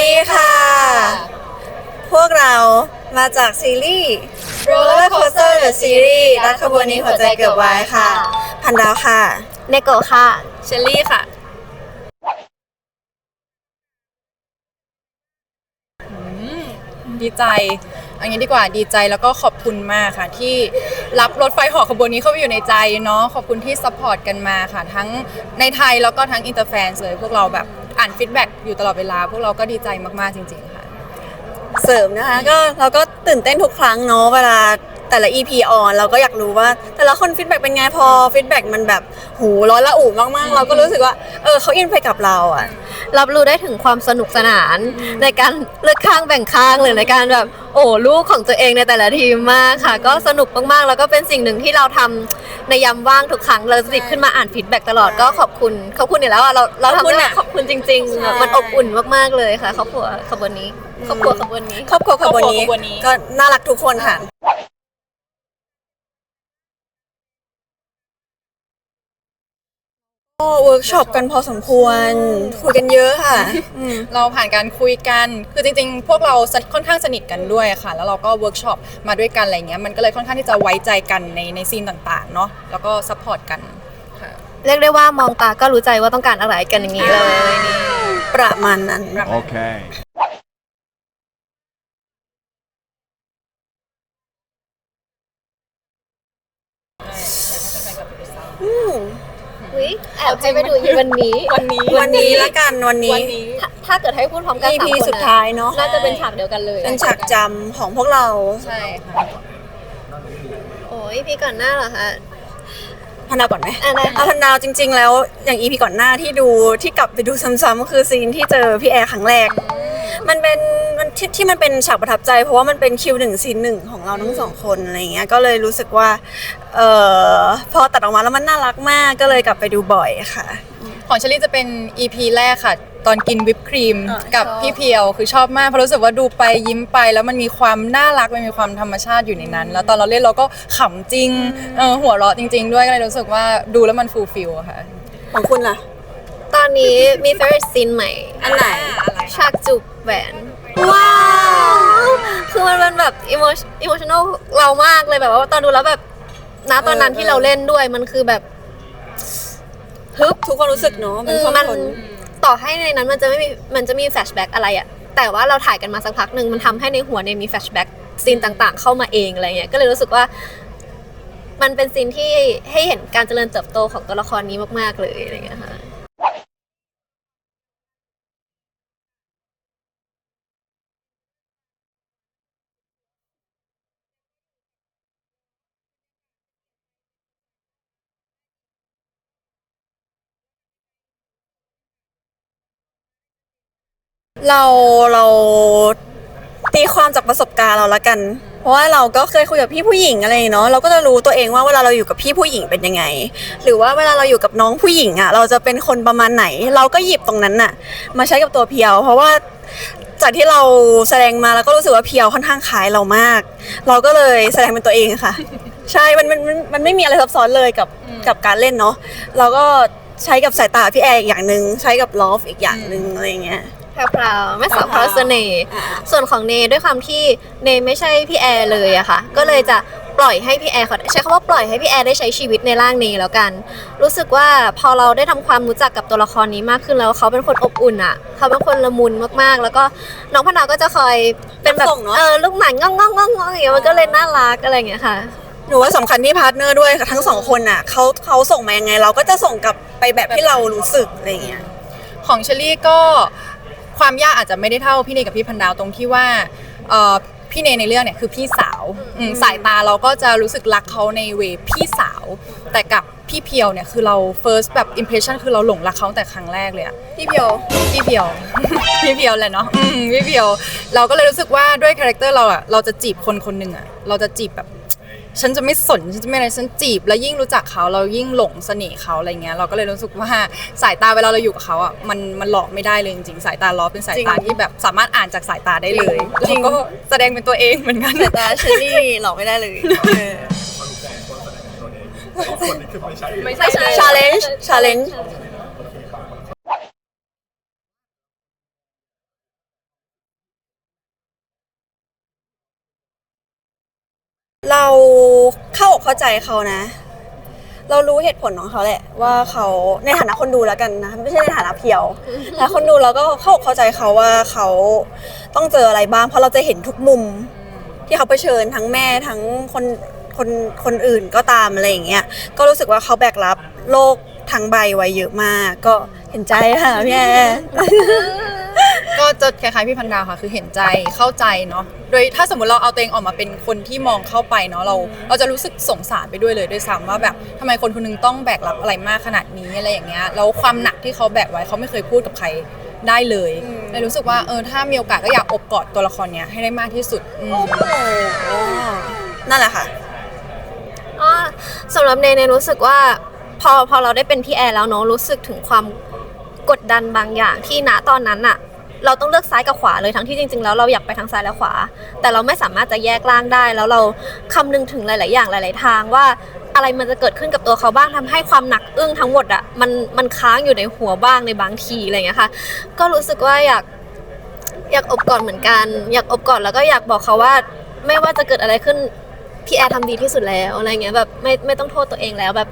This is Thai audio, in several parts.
ดีค่ะ พวกเรามาจากซีรีส์ Roller Coaster The Series รักขบวนนี้หัวใจเกือบวายค่ะ พันดาวค่ะ เนโกะค่ะ เชลลี่ค่ะ ดีใจเอันนี้ดีกว่าดีใจแล้วก็ขอบคุณมากค่ะ ที่รับรถไฟเหอขบวนนี้เข้าไปอยู่ในใจเนาะขอบคุณที่ซัพพอร์ตกันมาค่ะ ทั้งในไทยแล้วก็ทั้งอินเตอร์แฟนเลยพวกเราแบบ อ่านฟีดแบ็กอยู่ตลอดเวลา พวกเราก็ดีใจมากๆจริง ๆ ค่ะ เสริมนะคะก็เราก็ตื่นเต้นทุกครั้งเนาะเวลา แต่ละ EP ออนเราก็อยากรู้ว่า แต่ละคนฟีดแบ็กเป็นไงพอฟีดแบ็กมันแบบหูร้อนละอุมากๆ เราก็รู้สึกว่าเออเขาอินไปกับเราอะรับรู้ได้ถึงความสนุกสนานในการเลือกข้างแบ่งข้างหรือในการแบบโอ้ลูกของตัวเองในแต่ละทีมมากค่ะ ก็สนุกมากๆแล้วก็เป็นสิ่งหนึ่งที่เราทำในยามว่างทุกครั้งเราจะหยิบขึ้นมาอ่านฟีดแบ็กตลอดก็ขอบคุณขอบคุณอยู่แล้วอะเราเราขอบทำคุณได้อะขอบคุณจริงๆแบบมันอบอุ่นมากๆเลยค่ะครอบครัวขบวนนี้ครอบครัวขบวนนี้ครอบครัวขบวนนี้ครอบครัวขบวนนี้ก็น่ารักทุกคนค่ะ ก็เวิร์กช็อปกันพอสมควร คุยกันเยอะค่ะอืม เราผ่านการคุยกัน คือจริงๆ พวกเราสนิทค่อนข้างสนิทกันด้วยค่ะ แล้วเราก็เวิร์กช็อปมาด้วยกันอะไรเงี้ย มันก็เลยค่อนข้างที่จะไว้ใจกันในในซีนต่างๆ เนาะ แล้วก็ซัพพอร์ตกันค่ะเรียกได้ว่ามองตาก็รู้ใจว่าต้องการอะไรกันอย่างนี้เลย ประมาณนั้น Okay. ให้ไปดูอีวันนี้ วันนี้ วันนี้ละกันวันนี้ วันนี้ ถ้าถ้าเกิดให้พูดพร้อมกัน EP สามคนสุดท้ายเนอะ น่าจะเป็นฉากเดียวกันเลยเป็นฉากจำของพวกเรา ใช่ค่ะ โอ้ยพี่ก่อนหน้าเหรอคะ พันดาวก่อนไหมอะได้ค่ะ เอาพันดาวจริง ๆ แล้วอย่างอีพีก่อนหน้าที่ดูที่กลับไปดูซ้ำๆก็คือซีนที่เจอพี่แอร์ครั้งแรก มันเป็นมันที่ที่มันเป็นฉากประทับใจ เพราะว่ามันเป็นคิวหนึ่งซีนหนึ่งของเราทั้งสองคนอะไรเงี้ยก็เลยรู้สึกว่าเออพอตัดออกมาแล้วมันน่ารักมากก็เลยกลับไปดูบ่อยค่ะ ของเชลี่จะเป็น EP แรกค่ะ ตอนกินวิปครีมอ่ากับชอบ พี่เพียวคือชอบมากเพราะรู้สึกว่าดูไปยิ้มไป แล้วมันมีความน่ารักมันมีความธรรมชาติอยู่ในนั้น แล้วตอนเราเล่นเราก็ขำจริงเออหัวเราะจริง ๆ ด้วยก็เลยรู้สึกว่าดูแล้วมันฟูลฟิลค่ะ ของคุณล่ะ ตอนนี้มี favorite scene ใหม่ อันไหน ฉากจูบแหวน ว้าว คือมันเป็นแบบ emotion emotional เรามากเลยแบบว่าตอนดูแล้วแบบณตอนนั้นเออ ที่เราเล่นด้วยมันคือแบบฮึบทุกคนรู้สึกเนาะมันความมันทน ต่อให้ในนั้นมันจะไม่มีมันจะมีแฟลชแบ็กอะไรอะแต่ว่าเราถ่ายกันมาสักพักหนึ่งมันทำให้ในหัวเนี่ยมีแฟลชแบ็กซีนต่างๆ เข้ามาเองอะไรเงี้ยก็เลยรู้สึกว่า มันเป็นซีนที่ให้เห็นการเจริญเติบโตของตัวละครนี้มากๆเลยอะไรเงี้ยค่ะ เราเราตีความจากประสบการณ์เราละกัน เพราะว่าเราก็เคยคุยกับพี่ผู้หญิงอะไรเนาะเราก็จะรู้ตัวเองว่าเวลาเราอยู่กับพี่ผู้หญิงเป็นยังไง หรือว่าเวลาเราอยู่กับน้องผู้หญิงอะ เราจะเป็นคนประมาณไหน เราก็หยิบตรงนั้นน่ะ มาใช้กับตัวเพียว เพราะว่าจากที่เราแสดงมาแล้วก็รู้สึกว่าเพียวค่อนข้างคล้ายเรามาก เราก็เลยแสดงเป็นตัวเองค่ะ ใช่มันมันมันมันไม่มีอะไรซับซ้อนเลยกับกับการเล่นเนาะเราก็ใช้กับสายตาพี่แอร์อีกอย่างหนึ่งใช้กับลอฟอีกอย่างหนึ่งอะไรอย่างเงี้ย แพรวๆไม่สาวพราวเสน่ห์อ่าส่วนของเนด้วยความที่เนไม่ใช่พี่แอร์เลยอะค่ะ ก็เลยจะปล่อยให้พี่แอร์เขาใช้คำว่าปล่อยให้พี่แอร์ได้ใช้ชีวิตในร่างเนแล้วกัน รู้สึกว่าพอเราได้ทำความรู้จักกับตัวละครนี้มากขึ้นแล้วเขาเป็นคนอบอุ่นอะเขาเป็นคนละมุนมากๆ แล้วก็น้องพนาวก็จะคอยเป็นแบบส่งเนอะเออลูกหมันง่องง่องง่องง่องอย่างเงี้ยมันก็เลยน่ารักอะไรอย่างเงี้ยค่ะหนูว่าสำคัญที่พาร์ทเนอร์ด้วยค่ะทั้งสองคนน่ะเขาเขาส่งมายังไง เราก็จะส่งกลับไปแบบที่เรารู้สึกอะไรอย่างเงี้ยของเชลี่ก็ ความยากอาจจะไม่ได้เท่าพี่เนยกับพี่พันดาวตรงที่ว่าเอ่อพี่เนยในเรื่องเนี่ยคือพี่สาวอืมสายตาเราก็จะรู้สึกรักเขาในเวพี่สาว แต่กับพี่เพียวเนี่ยคือเรา first แบบ impression คือเราหลงรักเขาตั้งแต่ครั้งแรกเลยอะ พี่เพียว พี่เพียว พี่เพียวแหละเนาะอืมพี่เพียว เราก็เลยรู้สึกว่าด้วยคาแรคเตอร์เราอะเราจะจีบคนคนหนึ่งอะเราจะจีบแบบ ฉันจะไม่สนฉันจะไม่อะไรฉันจีบ แล้วยิ่งรู้จักเขาเรายิ่งหลงเสน่ห์เขาอะไรเงี้ยเราก็เลยรู้สึกว่าสายตาเวลาเราอยู่กับเขาอะมันมันหลอกไม่ได้เลยจริงๆสายตาล้อเป็นสายตาจริงที่แบบสามารถอ่านจากสายตาได้เลยจริงแล้วก็แสดงเป็นตัวเองเหมือนกันแต่ตาเชอรี่หลอกไม่ได้เลยไม่ใช่ชาเลนจ์ชาเลนจ์ เรา เข้าใจเขานะ เรารู้เหตุผลของเขาแหละ ว่าเขาในฐานะคนดูแล้วกันนะ ไม่ใช่ในฐานะเพียวแต่คนดูเราก็เข้าอกเข้าใจเขาว่าเขาต้องเจออะไรบ้าง เพราะเราจะเห็นทุกมุม ที่เขาเผชิญทั้งแม่ทั้งคนคนคนอื่นก็ตามอะไรอย่างเงี้ยก็รู้สึกว่าเขาแบกรับโลกทั้งใบไว้เยอะมาก ก็เห็นใจค่ะพี่แอร์ ก็จะคล้ายๆพี่พันดาวค่ะคือเห็นใจเข้าใจเนาะโดยถ้าสมมติเราเอาตัวเองออกมาเป็นคนที่มองเข้าไปเนาะเราเราจะรู้สึกสงสารไปด้วยเลยด้วยซ้ำว่าแบบทำไมคนคนหนึงต้องแบกรับอะไรมากขนาดนี้อะไรอย่างเงี้ยแล้วความหนักที่เขาแบกไว้เขาไม่เคยพูดกับใครได้เลยอืมเลยรู้สึกว่าเออถ้ามีโอกาสก็อยากอบกอดตัวละครเนี้ยให้ได้มากที่สุดอืมนั่นแหละค่ะก็สำหรับเนยเนยรู้สึกว่าพอพอเราได้เป็นพี่แอร์แล้วเนาะรู้สึกถึงความกดดันบางอย่างที่ณตอนนั้นอะ เราต้องเลือกซ้ายกับขวาเลยทั้งที่จริง ๆ แล้วเราอยากไปทางซ้ายและขวา แต่เราไม่สามารถจะแยกล่างได้ แล้วเราคำนึงถึงหลาย ๆ อย่างหลาย ๆ ทางว่าอะไรมันจะเกิดขึ้นกับตัวเขาบ้างทำให้ความหนักอึ้งทั้งหมดอะมันมันค้างอยู่ในหัวบ้างในบางทีอะไรอย่างเงี้ยค่ะ ก็รู้สึกว่าอยากอยากอบกอดเหมือนกัน อยากอบกอดแล้วก็อยากบอกเขาว่า ไม่ว่าจะเกิดอะไรขึ้นพี่แอร์ทำดีที่สุดแล้วอะไรเงี้ยแบบไม่ไม่ต้องโทษตัวเองแล้วแบบ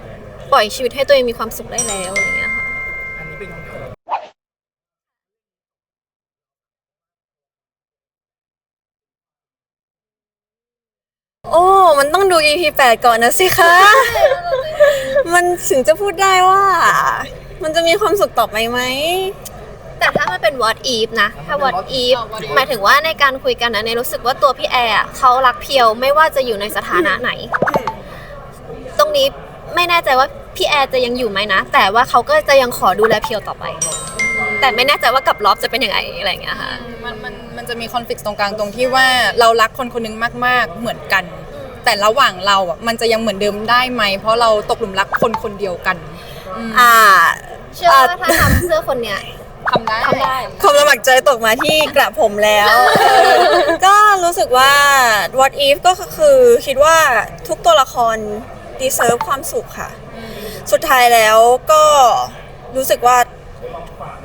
ปล่อยชีวิตให้ตัวเองมีความสุขได้แล้วอะไรเงี้ยค่ะ อันนี้เป็นคำถาม โอ้ มันต้องดู EP 8 ก่อนนะสิคะ มันถึงจะพูดได้ว่า มันจะมีความสุขต่อไปไหม แต่ถ้ามันเป็น what if นะ ถ้า what if หมายถึงว่าในการคุยกันนะเนยรู้สึกว่าตัวพี่แอร์อะเขารักเพียวไม่ว่าจะอยู่ในสถานะไหน ตรงนี้ไม่แน่ใจว่าพี่แอร์จะยังอยู่ไหมนะ แต่ว่าเขาก็จะยังขอดูแลเพียวต่อไป แต่ไม่แน่ใจว่ากับล็อบจะเป็นยังไงอะไรอย่างเงี้ยค่ะ มันมันมันจะมีคอนฟ lict ตรงกลางตรงที่ว่าเรารักคนคนหนึงมาก ๆ เหมือนกัน แต่ระหว่างเราอะมันจะยังเหมือนเดิมได้ไหม เพราะเราตกหลุมรักคนคนเดียวกันอืมอ่าเชื่อว่าถ้าทำเพื่อคนเนี้ย ทำได้ทำได้ ความสมัครใจตกมาที่กระผมแล้ว ก็รู้สึกว่า what if ก็คือคิดว่าทุกตัวละคร deserve ความสุขค่ะสุดท้ายแล้วก็รู้สึกว่า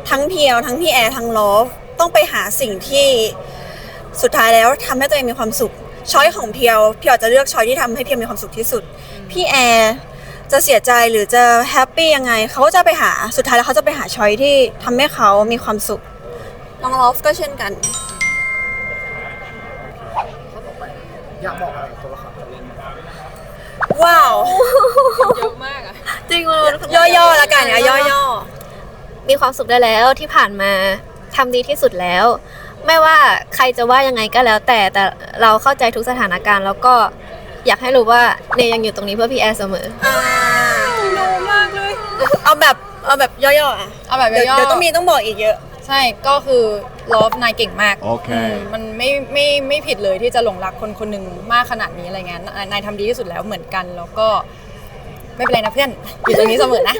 ทั้งเพียว ทั้งพี่แอร์ทั้งลอฟต้องไปหาสิ่งที่สุดท้ายแล้วทำให้ตัวเองมีความสุข ช้อยของเพียวเพียวจะเลือกช้อยที่ทำให้เพียวมีความสุขที่สุด พี่แอร์จะเสียใจหรือจะแฮปปี้ยังไงเขาก็จะไปหาสุดท้ายแล้วเขาจะไปหาช้อยที่ทำให้เขามีความสุขน้องลอฟก็เช่นกันข้อต่อไปอยากบอกอะไรกับตัวละครตัวเล่นไหมว้าวเยอะมากอะจริงมันย่อๆแล้วกันนะย่อมีความสุขได้แล้วที่ผ่านมาทำดีที่สุดแล้ว ไม่ว่าใครจะว่ายังไงก็แล้วแต่แต่เราเข้าใจทุกสถานการณ์ แล้วก็อยากให้รู้ว่าเนยยังอยู่ตรงนี้เพื่อพี่แอร์เสมอๆอ่ารู้มากเลย เอาแบบเอาแบบย่อๆอะเอาแบบเดี๋ยวย่อเดี๋ยวต้องมีต้องบอกอีกเยอะ ใช่ก็คือลอฟนายเก่งมากโอเค มมันไม่ไม่ไม่ผิดเลยที่จะหลงรักคนคนหนึ่งมากขนาดนี้อะไรเงี้ยนายนายทำดีที่สุดแล้วเหมือนกันแล้วก็ ไม่เป็นไรนะเพื่อน อยู่ตรงนี้เสมอนะ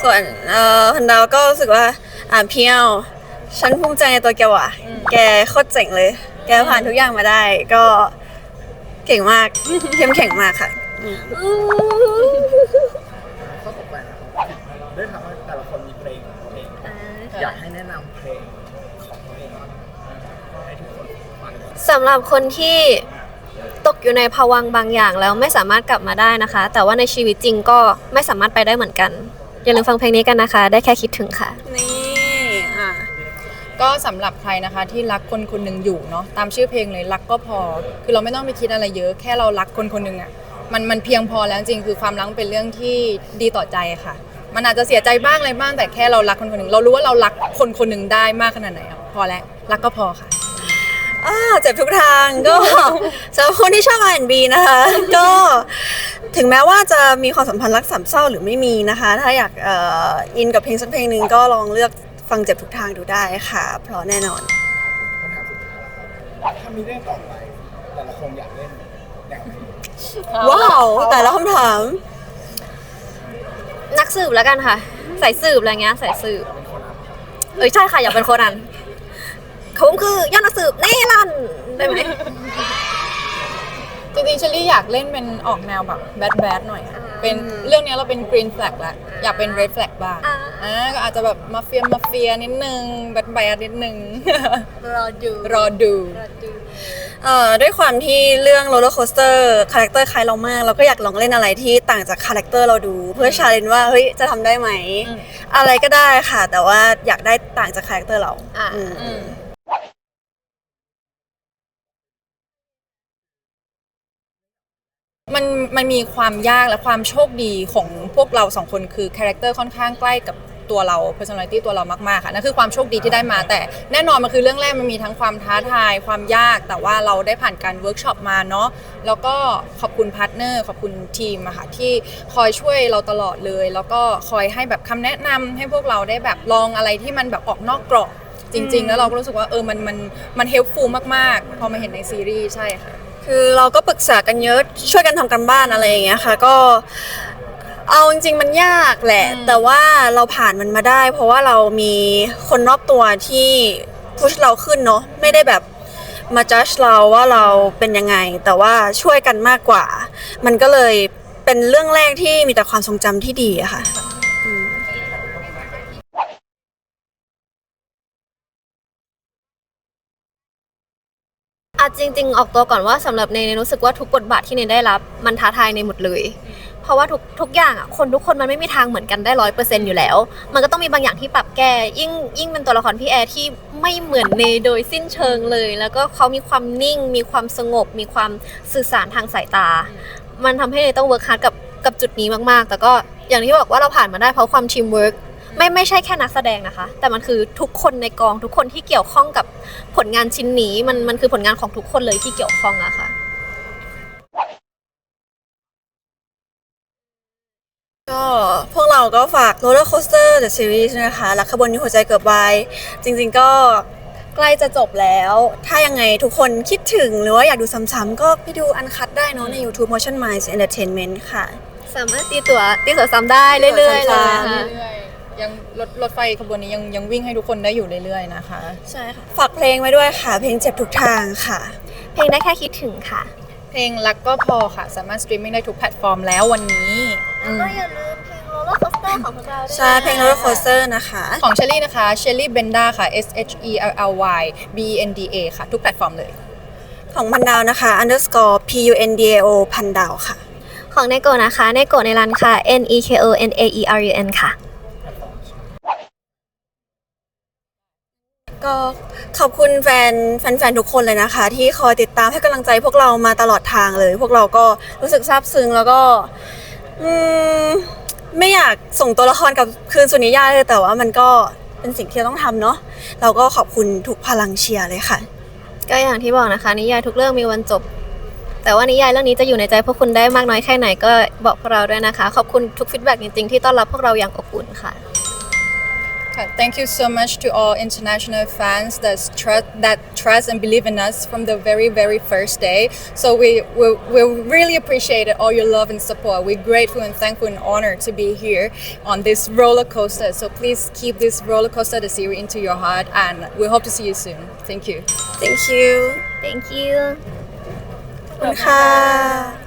ส่วนเอ่อพันดาวก็รู้สึกว่าอ่าเพียว ฉันภูมิใจในตัวแกว่ะ แกโคตรเจ๋งเลย แกผ่านทุกอย่างมาได้ ก็เก่งมาก เข้มแข็งมากค่ะ ข้อต่อไปนะครับด้วยทำให้แต่ละคนมีเพลงของตัวเอง อยากให้แนะนำเพลงของตัวเองให้ทุกคนฟังสำหรับคนที่ตกอยู่ในภวังค์บางอย่างแล้วไม่สามารถกลับมาได้นะคะ แต่ว่าในชีวิตจริงก็ไม่สามารถไปได้เหมือนกัน อย่าลืมฟังเพลงนี้กันนะคะ ได้แค่คิดถึงค่ะ นี่อะ ก็สำหรับใครนะคะที่รักคนคนหนึ่งอยู่เนาะตามชื่อเพลงเลยรักก็พอ คือเราไม่ต้องไปคิดอะไรเยอะ แค่เรารักคนคนหนึ่งอะ่ะมันมันเพียงพอแล้วจริงคือความรักเป็นเรื่องที่ดีต่อใจค่ะ มันอาจจะเสียใจบ้างอะไรบ้างแต่แค่เรารักคนคนหนึ่งเรารู้ว่าเรารักคนคนหนึ่งได้มากขนาดไหนอะพอแล้วรักก็พอค่ะอ่าเจ็บทุกทางก็สำหรับคนที่ชอบ R&B นะคะ ก็ถึงแม้ว่าจะมีความสัมพันธ์รักสามเศร้าหรือไม่มีนะคะ ถ้าอยากอินกับเพลงสักเพลงหนึ่งก็ลองเลือก ฟังเจ็บทุกทางดูได้ค่ะ เพราะแน่นอน คำถามสุดท้ายถ้ามีเรื่องต่อไปแต่ละคนอยากเล่นแนวไหน ว้าว แต่ละคำถาม นักสืบแล้วกันค่ะสายสืบอะไรเงี้ยสายสืบเป็นคนรับเอ้ยใช่ค่ะอยากเป็นโคนันเขาคือยอดนักสืบแน่นอนได้ไหมจริงๆเชอรี่อยากเล่นเป็นออกแนวแบบแบดแบดหน่อยอะ เป็นเรื่องนี้เราเป็นกรีนแฟลกแล้วอยากเป็นเรดแฟลกบ้างอ่า อ่าก็อาจจะแบบมาเฟียมาเฟียนิดนึงแบดแบดนิดนึง รอดูรอดูเอ่อด้วยความที่เรื่องโรลเลอร์โคสเตอร์คาแรคเตอร์คล้ายเรามาก เราก็อยากลองเล่นอะไรที่ต่างจากคาแรคเตอร์เราดู เพื่อชาเลนจ์ว่าเฮ้ยจะทำได้ไหม อืม อะไรก็ได้ค่ะ แต่ว่าอยากได้ต่างจากคาแรคเตอร์เราอ่า อืม อืม มันมันมีความยากและความโชคดีของพวกเราสองคนคือคาแรคเตอร์ค่อนข้างใกล้กับตัวเรา personality ตัวเรามากๆค่ะนั่นคือความโชคดีที่ได้มา แต่แน่นอนมันคือเรื่องแรกมันมีทั้งความท้าทาย ความยากแต่ว่าเราได้ผ่านการเวิร์กช็อปมาเนาะแล้วก็ขอบคุณพาร์ทเนอร์ขอบคุณทีมอะค่ะที่คอยช่วยเราตลอดเลย แล้วก็คอยให้แบบคำแนะนำให้พวกเราได้แบบลองอะไรที่มันแบบออกนอกกรอบจริง ๆ แล้วเราก็รู้สึกว่าเออมันมันมันเฮลฟูลมากๆ พอมาเห็นในซีรีส์ใช่ค่ะ คือเราก็ปรึกษากันเยอะช่วยกันทำกันบ้านอะไรอย่างเงี้ยค่ะ ก็ เอาจริงๆมันยากแหละ อืม แต่ว่าเราผ่านมันมาได้ เพราะว่าเรามีคนรอบตัวที่พุชเราขึ้นเนาะไม่ได้แบบมาจัดเราว่าเราเป็นยังไง แต่ว่าช่วยกันมากกว่า มันก็เลยเป็นเรื่องแรกที่มีแต่ความทรงจำที่ดีอะค่ะ อะจริง ๆ ออกตัวก่อนว่าสำหรับเนยเนยรู้สึกว่าทุกบทบาทที่เนยได้รับมันท้าทายในหมดเลย เพราะว่าทุกทุกอย่างอะคนทุกคนมันไม่มีทางเหมือนกันได้ร้อยเปอร์เซ็นต์อยู่แล้ว มันก็ต้องมีบางอย่างที่ปรับแก้ยิ่งยิ่งเป็นตัวละครพี่แอร์ที่ไม่เหมือนเนยโดยสิ้นเชิงเลย แล้วก็เขามีความนิ่ง มีความสงบ มีความสื่อสารทางสายตา มันทำให้เนยต้องเวิร์คฮาร์ดกับกับจุดนี้มากๆ แต่ก็อย่างที่บอกว่าเราผ่านมาได้เพราะความทีมเวิร์ก ไม่ไม่ใช่แค่นักแสดงนะคะ แต่มันคือทุกคนในกองทุกคนที่เกี่ยวข้องกับผลงานชิ้นนี้ มันมันคือผลงานของทุกคนเลยที่เกี่ยวข้องอะค่ะก็พวกเราก็ฝาก Roller Coaster The Series นะคะรักขบวนนี้หัวใจเกือบวายจริงๆก็ใกล้จะจบแล้ว ถ้ายังไงทุกคนคิดถึงหรือว่าอยากดูซ้ำๆก็ไปดูอันคัดได้เนอะใน YouTube Motion Minds Entertainment ค่ะ สามารถตีตัวตีตัวซ้ำได้เรื่อยๆเลยค่ะซ้ำเรื่อ ยๆยังรถรถไฟขบวนนี้ยังยังวิ่งให้ทุกคนได้อยู่เรื่อยๆนะคะ ใช่ค่ะ ฝากเพลงไว้ด้วยค่ะ เพลงเจ็บทุกทางค่ะ เพลงได้แค่คิดถึงค่ะ เพลงรักก็พอค่ะ สามารถสตรีมมิ่งได้ทุกแพลตฟอร์มแล้ววันนี้อืม ก็อย่าลืมเพลง roller coaster ของพวกเราด้วยใช่เพลง Roller Coaster นะคะ ของเชลลี่นะคะเชลลี่เบนด้าค่ะ S H E L L Y B E N D A ค่ะ ทุกแพลตฟอร์มเลย ของพันดาวนะคะ underscore p u n d a o พันดาวค่ะ ของเนโกะนะคะเนโกะในรันค่ะ N E K O N A E R U N ค่ะ ก็ขอบคุณแฟนแฟนๆทุกคนเลยนะคะ ที่คอยติดตามให้กำลังใจพวกเรามาตลอดทางเลย พวกเราก็รู้สึกซาบซึ้งแล้วก็อืมไม่อยากส่งตัวละครกับคืนสุนิยาเลยแต่ว่ามันก็เป็นสิ่งที่เราต้องทำเนาะเราก็ขอบคุณทุกพลังเชียร์เลยค่ะ ก็อย่างที่บอกนะคะ นิยายทุกเรื่องมีวันจบ แต่ว่านิยายเรื่องนี้จะอยู่ในใจพวกคุณได้มากน้อยแค่ไหนก็บอกพวกเราด้วยนะคะ ขอบคุณทุกฟีดแบ็กจริงๆที่ต้อนรับพวกเราอย่างอบอุ่นค่ะ Thank you so much to all international fans that trust that trust and believe in us from the very very first day. So we we, we really appreciate all your love and support. We're grateful and thankful and honored to be here on this roller coaster. So please keep this roller coaster the series into your heart, and we hope to see you soon. Thank you. thank you thank you ขอบคุณค่ะ